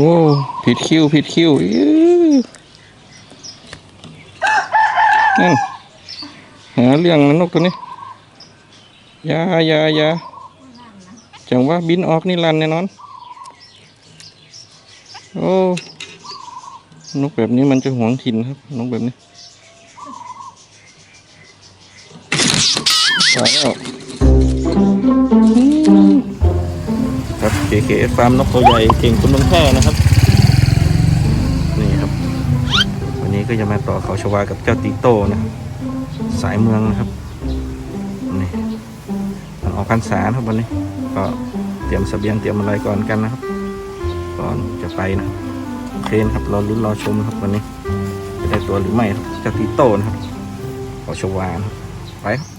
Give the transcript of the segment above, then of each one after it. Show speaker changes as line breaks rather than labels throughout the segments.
โอ้ผิดคิวผิดคิวอื้อนั่นหาเรื่องนะนกตัวนี้อยาอยาอยาจังว่าบินออกนี่ลันแน่นอน โอ้นกแบบนี้มันจะหวงถิ่นครับ นกแบบนี้ไปแล้ว ครับ KKF ฟาร์มนกตัวใหญ่เก่งคุณลงแค่นะครับ นี่ครับ วันนี้ก็จะมาต่อเขาชวากับเจ้าตีโต้นะสายเมืองนะครับนี่มันออกพรรษาครับวันนี้ ก็เตรียมสเสบียงเตรียมอะไรก่อนกันนะครับ ก่อนจะไปนะครับเคนครับรอลุ้นรอชมครับวันนี้จะได้ตัวหรือไม่ครับเจ้าตีโต้นะครับเขาชวาครับไปครับ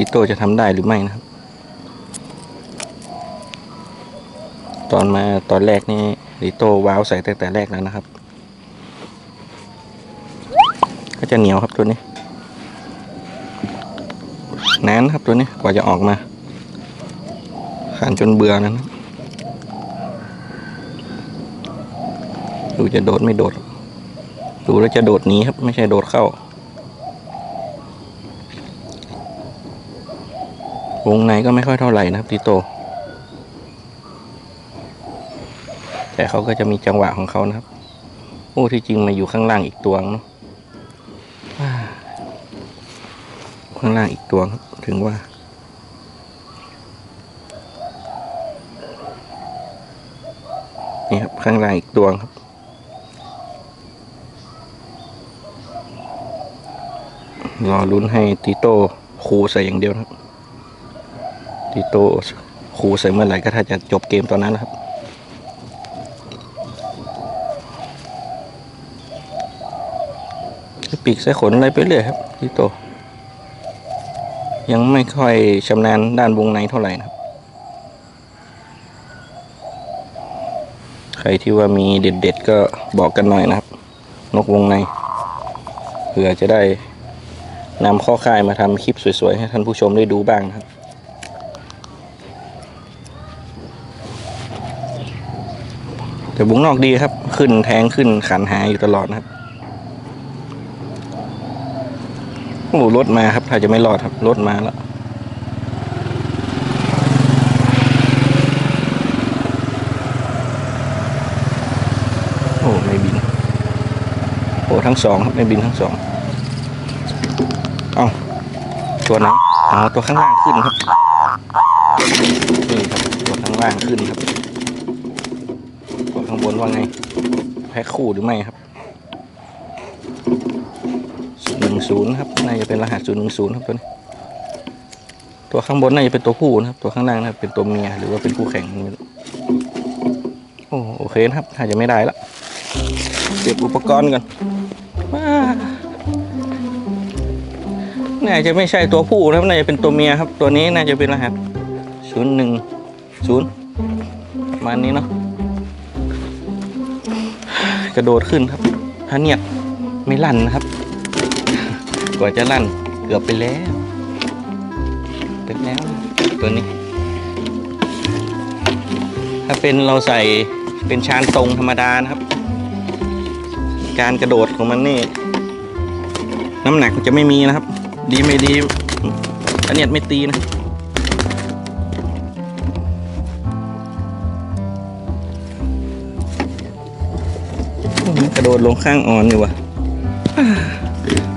ตีโต้จะทำได้หรือไม่นะครับ ตอนมาตอนแรกนี่ลิโต้ว้าวใส่ตั้งแต่แรกแล้วนะครับ ก็จะเหนียวครับตัวนี้นานครับตัวนี้กว่าจะออกมาขานจนเบื่อนั้นดูจะโดดไม่โดด ดูแล้วจะโดดหนีครับ ไม่ใช่โดดเข้า วงในก็ไม่ค่อยเท่าไหร่นะครับติโต แต่เขาก็จะมีจังหวะของเขานะครับ โอ้ที่จริงมาอยู่ข้างล่างอีกตัวเนาะอ่าข้างล่างอีกตัวถึงว่า นี่ครับข้างล่างอีกตัวครับรอลุ้นให้ติโต้คูใส่อย่างเดียวนะครับ ติโต้คูใส่เมื่อไหร่ก็ถ้าจะจบเกมตอนนั้นนะครับ ปีกใส่ขนอะไรไปเรื่อยครับติโต ยังไม่ค่อยชำนาญด้านวงในเท่าไหร่นะครับ ใครที่ว่ามีเด็ดๆ ก็บอกกันหน่อยนะครับ นกวงในเผื่อจะได้นำข้อค่ายมาทำคลิปสวยๆ ให้ท่านผู้ชมได้ดูบ้างนะครับ แต่บุงนอกดีครับ ขึ้นแทงขึ้นขันหาอยู่ตลอดนะครับโอ้รถมาครับ ถ้าจะไม่รอดครับ รถมาแล้วโอ้ไม่บินโอ้ทั้งสองครับไม่บินทั้งสองเอาตัวไหนอ๋อตัวข้างล่างขึ้นครับนี่ครับตัวข้างล่างขึ้นครับางบนว่าไง แพ็คคู่หรือไม่ครับหนึ่งศูนย์ครับน่าจะเป็นรหัสศูนย์หนึ่งศูนย์ครับตัวนี้ ตัวข้างบนน่าจะเป็นตัวผู้นะครับ ตัวข้างล่างน่าจะเป็นตัวเมียหรือว่าเป็นคู่แข่งโอ้โอเคนะครับถ้าจะไม่ได้ละเก็บอุปกรณ์ก่อนน่าจะไม่ใช่ตัวผู้นะครับน่าจะเป็นตัวเมียครับ ตัวนี้น่าจะเป็นรหัสศูนย์หนึ่งศูนย์ประมาณนี้เนาะ กระโดดขึ้นครับพระเนียดไม่ลั่นนะครับ กว่าจะลั่นเกือบไปแล้วเป็นแล้วตัวนี้ ถ้าเป็นเราใส่เป็นชานตรงธรรมดานะครับ การกระโดดของมันนี่น้ำหนักจะไม่มีนะครับ ดีไม่ดีอันเนี้ยไม่ตีนะ ดดลงข้างอ่อนอยู่วะ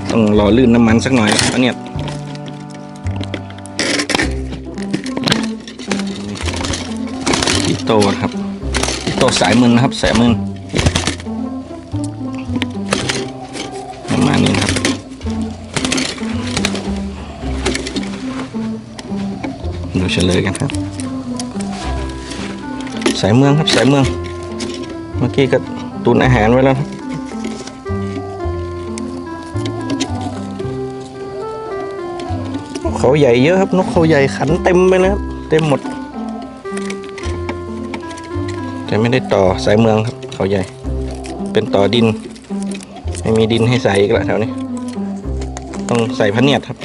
ต้องรอลื่นน้ำมันสักหน่อยอันเนี้ยพี่โตนะครับพี่โตสายมือนะครับสายมือประมาณนี้นะครับดูเฉลยกันครับ สายเมืองครับสายเมือง เมื่อกี้ก็ตุนอาหารไว้แล้วครับ เขาใหญ่เยอะครับ นกเขาใหญ่ขันเต็มไปเลยครับเต็มหมด แต่ไม่ได้ต่อสายเมืองครับ เขาใหญ่ เป็นต่อดิน ไม่มีดินให้ใส่อีกแล้วแถวนี้ ต้องใส่พะเนียดครับ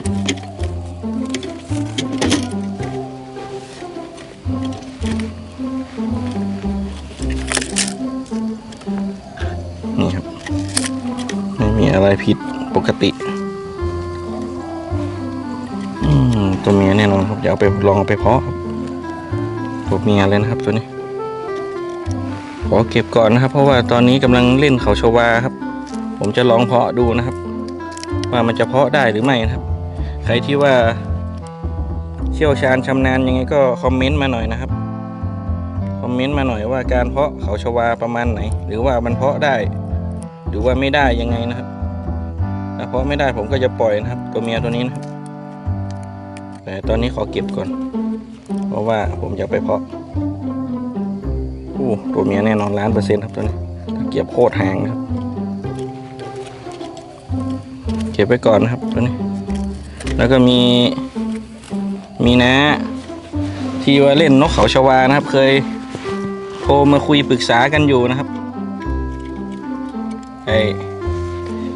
นี่ครับ ไม่มีอะไรผิดปกติ ดี๋ยวเอาไปลองเอาไปเพาะครับตัวเมียเลยนะครับตัวนี้ ขอเก็บก่อนนะครับ เพราะว่าตอนนี้กำลังเล่นเขาชวาครับ ผมจะลองเพาะดูนะครับ ว่ามันจะเพาะได้หรือไม่นะครับ ใครที่ว่าเชี่ยวชาญชำนาญยังไงก็คอมเมนต์มาหน่อยนะครับคอมเมนต์มาหน่อยว่าการเพาะเขาชวาประมาณไหน หรือว่ามันเพาะได้ หรือว่าไม่ได้ยังไงนะครับถ้าเพาะไม่ได้ผมก็จะปล่อยนะครับ ตัวเมียตัวนี้นะครับ แต่ตอนนี้ขอเก็บก่อน เพราะว่าผมจะไปเพาะอู้ตัวเมียแน่นอนล้านเปอร์เซ็นต์ครับตัวนี้เกียบโคตรแหงครับ เก็บไว้ก่อนนะครับตัวนี้ แล้วก็มีมีนะ ที่ว่าเล่นนกเขาชวานะครับ เคยโทรมาคุยปรึกษากันอยู่นะครับไอ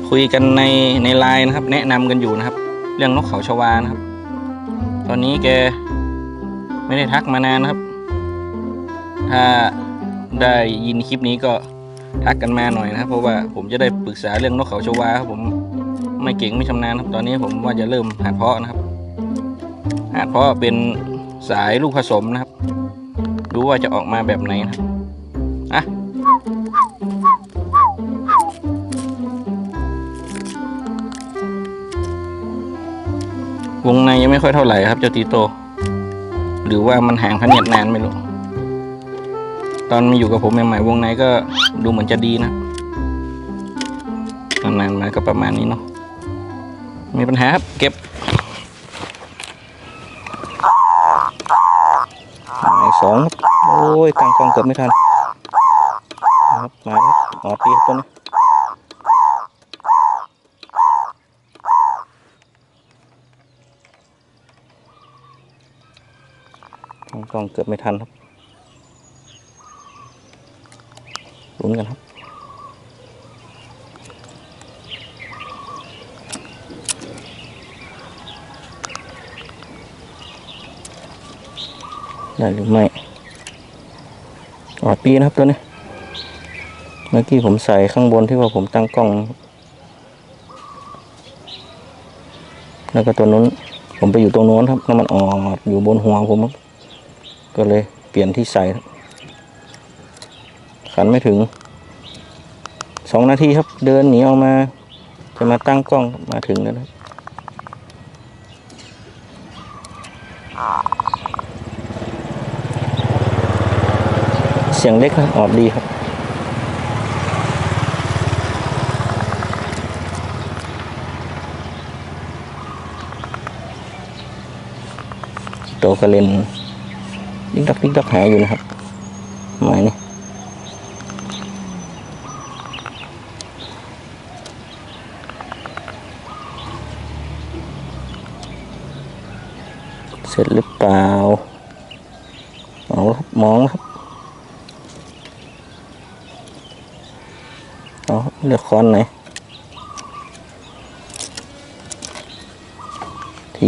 คุยกันในในไลน์นะครับ แนะนำกันอยู่นะครับ เรื่องนกเขาชวานะครับ ตอนนี้แกไม่ได้ทักมานานนะครับ ถ้าได้ยินคลิปนี้ก็ทักกันมาหน่อยนะครับ เพราะว่าผมจะได้ปรึกษาเรื่องนกเขาชวาครับผมไม่เก่งไม่ชำนาญครับ ตอนนี้ผมว่าจะเริ่มหัดเพาะนะครับหัดเพาะเป็นสายลูกผสมนะครับ ดูว่าจะออกมาแบบไหนนะครับอะ วงในยังไม่ค่อยเท่าไหร่ครับ เจ้าตีโต หรือว่ามันห่างพันเนียดนานไม่รู้ ตอนมาอยู่กับผมใหม่ๆวงในก็ดูเหมือนจะดีนะนานๆมาก็ประมาณนี้เนาะมีปัญหาครับ เก็บหมายสองโอ้ยตั้งกองเกือบไม่ทันครับมาแล้วหมอตีตัวนี้ กล้องเกือบไม่ทันครับลุ้นกันครับ ได้หรือไม่อ๋อปีนะครับตัวนี้ เมื่อกี้ผมใส่ข้างบนที่ว่าผมตั้งกล้อง แล้วก็ตัวนู้น ผมไปอยู่ตรงโน้นครับแล้วมันออดอยู่บนหัวผมครับ ก็เลยเปลี่ยนที่ใส่ขันไม่ถึงสองนาทีครับ เดินหนีออกมา จะมาตั้งกล้องมาถึงแล้วครับเสียงเล็กนะออดดีครับโตกระเลน ดิ๊กดักดิ๊กดักหาอยู่นะครับหมายนี่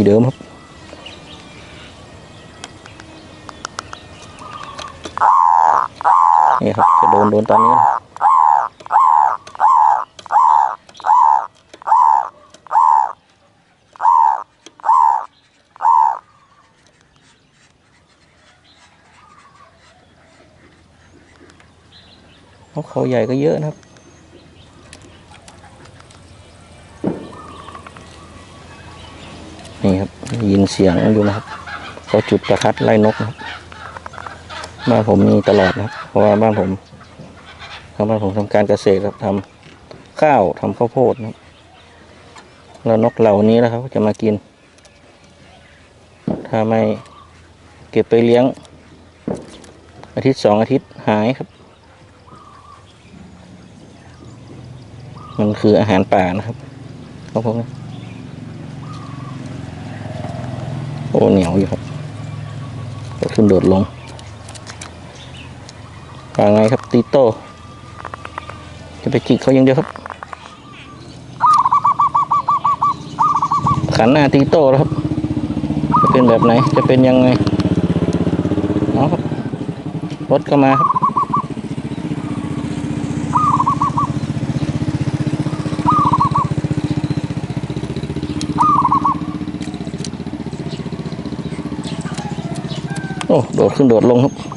เนี่ครับจะโดนโดนตอนนี้นกเขาใหญ่ก็เยอะนะครับ นี่ครับยินเสียงอยู่นะครับเขาจุดประทัดไล่นกนะครับมาผมมีตลอดนะครับ เพราะว่าบ้านผมทางบ้านผมทำการเกษตรครับทำข้าวทำข้าวโพดนะครับแล้วนกเหล่านี้นะครับจะมากิน ถ้าไม่เก็บไปเลี้ยง อาทิตย์สองอาทิตย์หายครับ มันคืออาหารป่านะครับครับผมโอ้เหนียวอยู่ครับก็ขึ้นโดดลง ว่าไงครับตีโต้จะไปจิกเขาอย่างเดียวครับ ขันหน้าตีโต้แล้วครับ จะเป็นแบบไหนจะเป็นยังไงเอาครับรถก็มาครับโอ้โดดขึ้นโดดลงครับ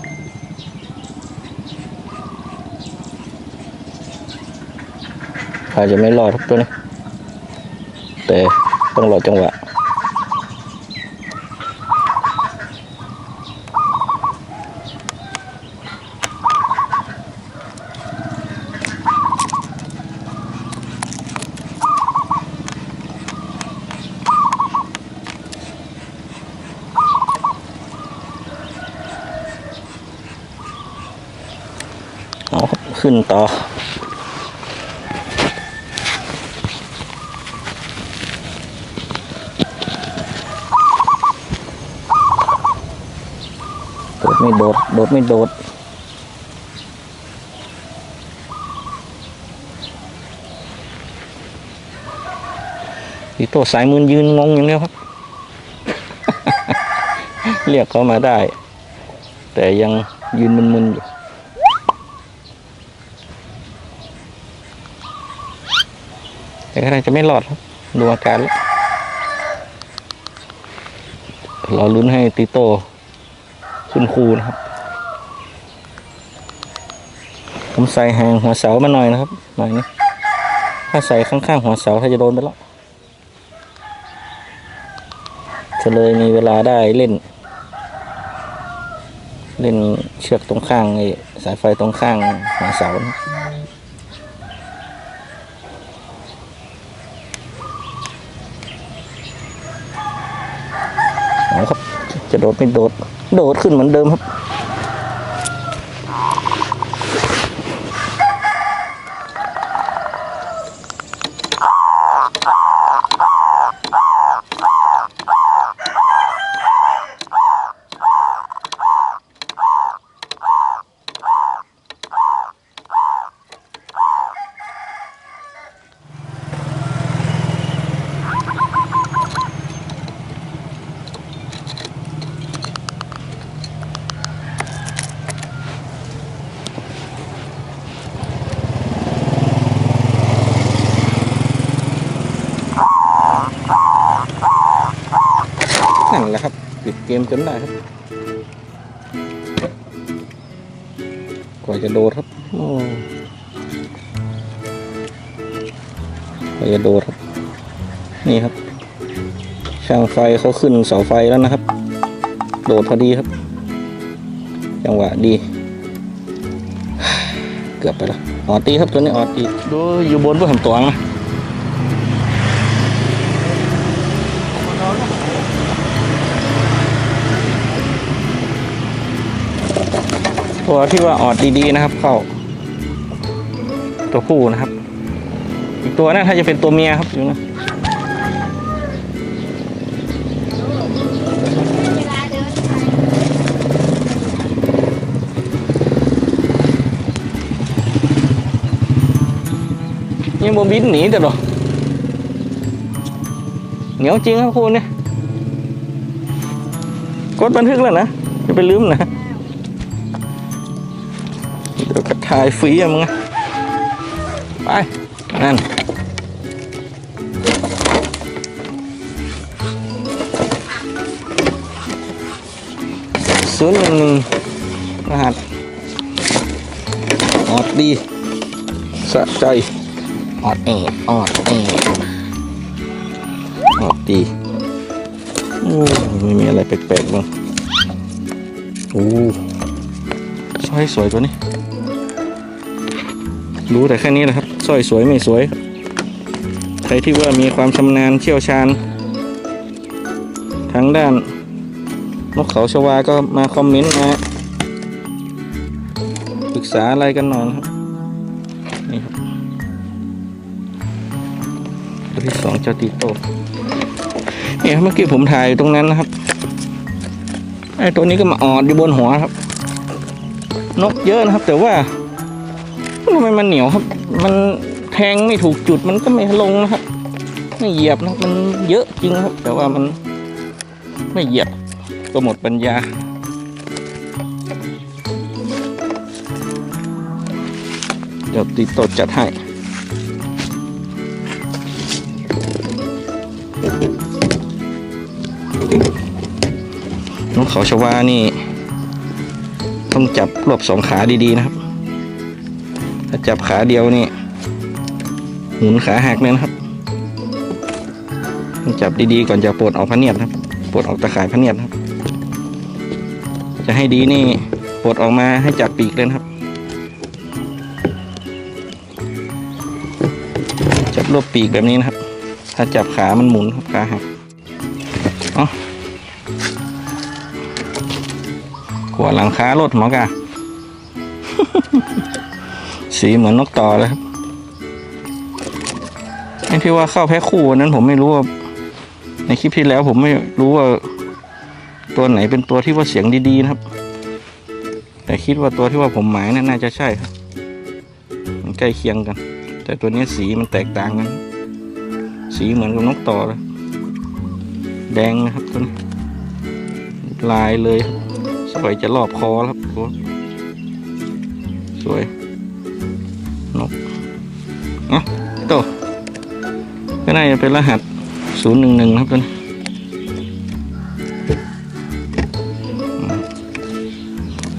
อาจจะไม่รอดครับตัวนี้ แต่ต้องรอจังหวะเอาขึ้นต่อ ไม่โดด โดดไม่โดด อีตัวสายมือยืนงงอย่างเดียวครับ เรียกเขามาได้ แต่ยังยืนมึนๆอยู่แต่ก็น่าจะไม่รอดครับ ดูอาการแล้วรอลุ้นให้ติโต ขึ้นคูนะครับ ผมใส่ห่างหัวเสามาหน่อยนะครับหน่อยนี้ถ้าใส่ข้างๆหัวเสาถ้าจะโดนไปแล้วจะเลยมีเวลาได้เล่น เล่นเชือกตรงข้างไอ้สายไฟตรงข้างหัวเสานะเอาครับจะโดดไม่โดด โดดขึ้นเหมือนเดิมครับ เกมจนได้ครับ กว่าจะโดดครับกว่าจะโดดครับ นี่ครับ ช่างไฟเขาขึ้นเสาไฟแล้วนะครับ โดดพอดีครับ จังหวะดี เกือบไปแล้วออดตีครับตัวนี้ออดตีดูอยู่บนเพื่อทำตัวนะ ตัวที่ว่าออดดีๆนะครับ เข้า ตัวผู้นะครับ อีกตัวน่าถ้าจะเป็นตัวเมียครับอยู่นะยังโมบินหนีแต่หรอเหนียวจริงครับคุณเนี่ยกดบันทึกแล้วนะจะไปลืมนะ เดี๋ยวกระทายฟรีอะมึงไป นั่น ศูนย์หนึ่งหนึ่งรหัสออดดี สะใจ
ออดเอดออดเอด
ออดดีโอ้ไม่มีอะไรแปลกๆบ้างโอ้สร้อยสวยตัวนี้ รู้แต่แค่นี้แหละครับสร้อยสวยไม่สวย ใครที่ว่ามีความชำนาญเชี่ยวชาญทางด้านนกเขาชวาก็มาคอมเมนต์มาปรึกษาอะไรกันหน่อยครับนี่ครับตัวที่สองเจ้าตีโตเนี่ยเมื่อกี้ผมถ่ายตรงนั้นนะครับไอ้ตัวนี้ก็มาออดอยู่บนหัวครับ นกเยอะนะครับ แต่ว่า ทำไมมันเหนียวครับ มันแทงไม่ถูกจุดมันก็ไม่ลงนะครับ ไม่เหยียบนะมันเยอะจริงครับ แต่ว่ามันไม่เหยียบก็หมดปัญญาเดี๋ยวติดตดจัดให้นกเขาชวานี่ ต้องจับรวบสองขาดี ๆ นะครับ ถ้าจับขาเดียวนี่หมุนขาหักเลยนะครับจับดีๆก่อนจะปลดออกพะเนียดครับปลดออกตะข่ายพะเนียดครับ จะให้ดีนี่ปลดออกมาให้จับปีกเลยครับ จับรวบปีกแบบนี้นะครับ ถ้าจับขามันหมุนครับขาหักอ๋อขวาหลังคารถหมอกา สีเหมือนนกต่อเลยครับไอ้ที่ว่าเข้าแพ็คคู่วันนั้นผมไม่รู้ว่า ในคลิปที่แล้วผมไม่รู้ว่า ตัวไหนเป็นตัวที่ว่าเสียงดีๆนะครับ แต่คิดว่าตัวที่ว่าผมหมายนั่นน่าจะใช่ครับมันใกล้เคียงกัน แต่ตัวนี้สีมันแตกต่างกัน สีเหมือนกับนกต่อเลยแดงนะครับตัวนี้ลายเลยสวยจะรอบคอแล้วครับโอ้สวย อะโตก็น่าจะเป็นรหัสศูนย์หนึ่งหนึ่งครับตัวนี้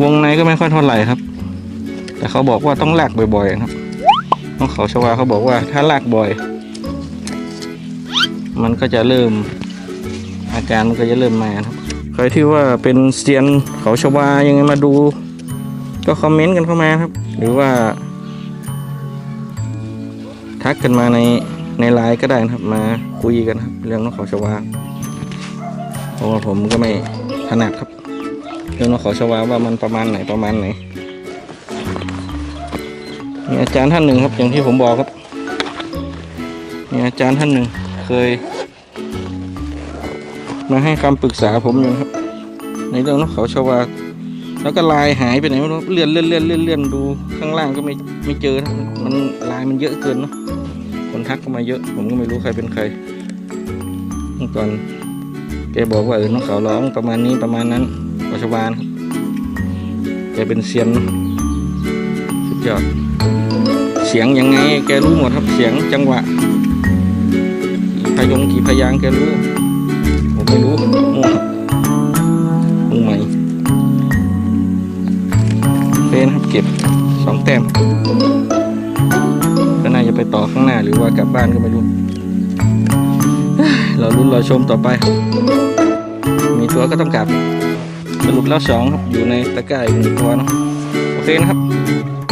วงในก็ไม่ค่อยเท่าไหร่ครับ แต่เขาบอกว่าต้องลากบ่อยๆนะครับนกเขาชวาเขาบอกว่าถ้าลากบ่อย มันก็จะเริ่ม อาการมันก็จะเริ่มมาครับ ใครที่ว่าเป็นเซียนเขาชวายังไงมาดู ก็คอมเมนต์กันเข้ามาครับ หรือว่า ทักกันมาในในไลน์ก็ได้นะครับ มาคุยกันครับ เรื่องนกเขาชวาเพราะว่าผมก็ไม่ถนัดครับ เรื่องนกเขาชวาว่ามันประมาณไหนประมาณไหนมีอาจารย์ท่านหนึ่งครับ อย่างที่ผมบอกครับมีอาจารย์ท่านหนึ่งเคย มาให้คำปรึกษาผมอยู่ครับ ในเรื่องนกเขาชวาแล้วก็ลายหายไปไหนไม่รู้เลื่อนเลื่อนเลื่อนเลื่อนเลื่อนดูข้างล่างก็ไม่ไม่เจอนะมันลายมันเยอะเกินเนาะ ทักเข้ามาเยอะ ผมก็ไม่รู้ใครเป็นใครเมื่อก่อนแกบอกว่าเออนกเขาร้องประมาณนี้ประมาณนั้นปัจจุบันแกเป็นเซียนสุดยอดเสียงยังไง แกรู้หมดครับเสียงจังหวะพยงกี่พยางแกรู้ ผมไม่รู้มั่วมือใหม่เป็นครับเก็บสองแต้ม ไปต่อข้างหน้าหรือว่ากลับบ้านก็ไม่รู้ เราลุ้นเราชมต่อไป มีตัวก็ต้องกลับ สรุปแล้วสองครับอยู่ในตะกร้าอีกหนึ่งตัวเนาะโอเคนะครับ